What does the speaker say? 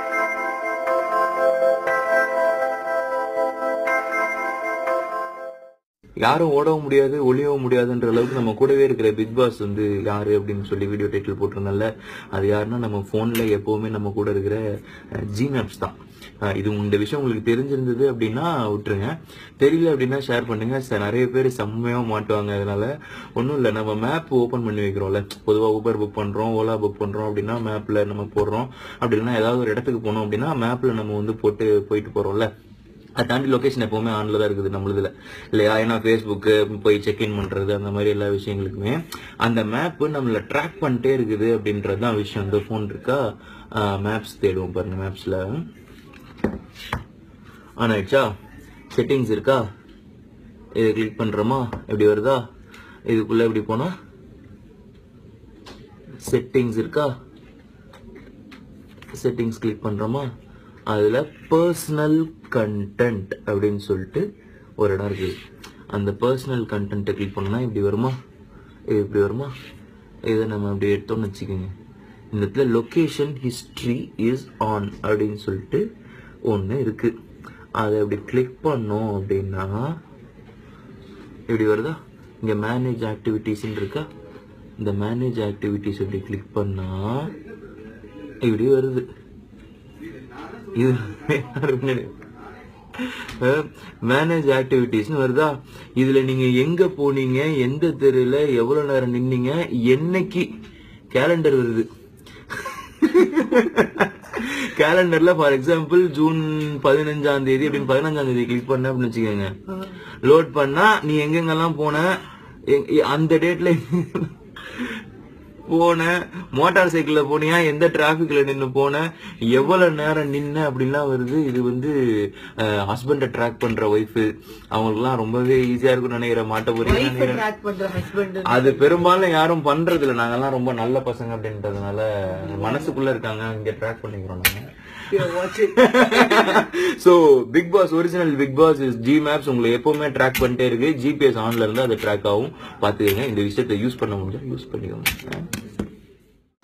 Thank you. யாரும் ஓடவும் முடியாது ஒளியவும் முடியாதுன்ற அளவுக்கு நம்ம கூடவே இருக்கிற பிக் பாஸ் வந்து யாரு அப்படின்னு சொல்லி வீடியோ டைட்டில் போட்டிருந்தோம்ல அது யாருன்னா நம்ம போன்ல எப்பவுமே நம்ம கூட இருக்கிற ஜி மேப்ஸ் தான். இது இந்த விஷயம் உங்களுக்கு தெரிஞ்சிருந்தது அப்படின்னா விட்டுருங்க. தெரியல அப்படின்னா ஷேர் பண்ணுங்க. நிறைய பேர் செம்மையா மாட்டுவாங்க அதனால ஒன்றும் இல்லை நம்ம மேப் ஓப்பன் பண்ணி வைக்கிறோம்ல. பொதுவாக ஊபர் புக் பண்றோம் ஓலா புக் பண்றோம் அப்படின்னா மேப்ல நம்ம போடுறோம். அப்படி இல்லைன்னா ஏதாவது ஒரு இடத்துக்கு போனோம் அப்படின்னா மேப்ல நம்ம வந்து போட்டு போயிட்டு போறோம்ல. அதை தாண்டி லொக்கேஷன் எப்பவுமே ஆன்ல தான் இருக்குது நம்மளுதுல. இல்லையா? ஏன்னா ஃபேஸ்புக்கு போய் செக்இன் பண்றது அந்த மாதிரி எல்லா விஷயங்களுக்குமே. அந்த மேப் நம்மள ட்ராக் பண்ணிட்டே இருக்குது அப்படின்றது தான் விஷயம். இந்த ஃபோன் இருக்கா? மேப்ஸ் தேடுவோம் பாருங்க மேப்ஸ்ல ஆன் ஆயிடுச்சா? செட்டிங்ஸ் இருக்கா? இதை கிளிக் பண்றோமா? எப்படி வருதா? இதுக்குள்ள எப்படி போனா செட்டிங்ஸ் இருக்கா? செட்டிங்ஸ் கிளிக் பண்றோமா? அதில் பர்சனல் கண்டென்ட் அப்படின்னு சொல்லிட்டு ஒரு இடம் இருக்குது அந்த பர்சனல் கண்டென்ட்டை கிளிக் பண்ணால் இப்படி வருமா? இது இப்படி வருமா? இதை நம்ம அப்படி எடுத்தோம்னு வச்சுக்கோங்க. இந்த இடத்துல லொக்கேஷன் ஹிஸ்ட்ரி இஸ் ஆன் அப்படின்னு சொல்லிட்டு ஒன்று இருக்குது அதை அப்படி கிளிக் பண்ணோம் அப்படின்னா இப்படி வருதா? இங்கே மேனேஜ் ஆக்டிவிட்டீஸ்ன்னு இருக்கா? இந்த மேனேஜ் ஆக்டிவிட்டீஸ் இப்படி கிளிக் பண்ணால் இப்படி வருது. இது மேனேஜ் ஆக்டிவிட்டிஸ்னு வருதா? இதுல நீங்க எங்க போனீங்க? எந்த தெருல எவ்வளவு நேரம் நின்னீங்க? என்னைக்கு? கேலண்டர் வருது. கேலண்டர்ல ஃபார் எக்ஸாம்பிள் ஜூன் பதினஞ்சாம் தேதி அப்படின்னு பதினஞ்சாம் தேதி கிளிக் பண்ண அப்படின்னு வச்சுக்கோங்க. லோட் பண்ணா நீ எங்கெங்கெல்லாம் போன? அந்த டேட்ல போன மோட்டார் சைக்கிள்ல போனியா? எந்த டிராபிக்ல நின்னு போன? எவ்வளவு நேரம் நின்ன? அப்படின்லாம் வருது. இது வந்து ஹஸ்பண்ட ட்ராக் பண்ற ஒய்ஃப் அவங்களுக்குலாம் ரொம்பவே ஈஸியா இருக்கும்னு நினைக்கிறேன். மாட்ட ஹஸ்பண்ட் அது பெரும்பாலும் யாரும் பண்றது இல்ல நாங்கெல்லாம் ரொம்ப நல்ல பசங்க அப்படின்றதுனால மனசுக்குள்ள இருக்காங்க. இங்க ட்ராக் பண்ணிக்கிறோம் நாங்க. So Bigg Boss original Bigg Boss is G maps உங்களை எப்பவுமே ட்ராக் பண்ணிட்டே இருக்கு. ஜிபிஎஸ் ஆன்ல இருந்து அது ட்ராக் ஆகும். பாத்துக்கங்க இந்த விஷயத்தை யூஸ் பண்ண முடிஞ்சா யூஸ் பண்ணிக்கோங்க.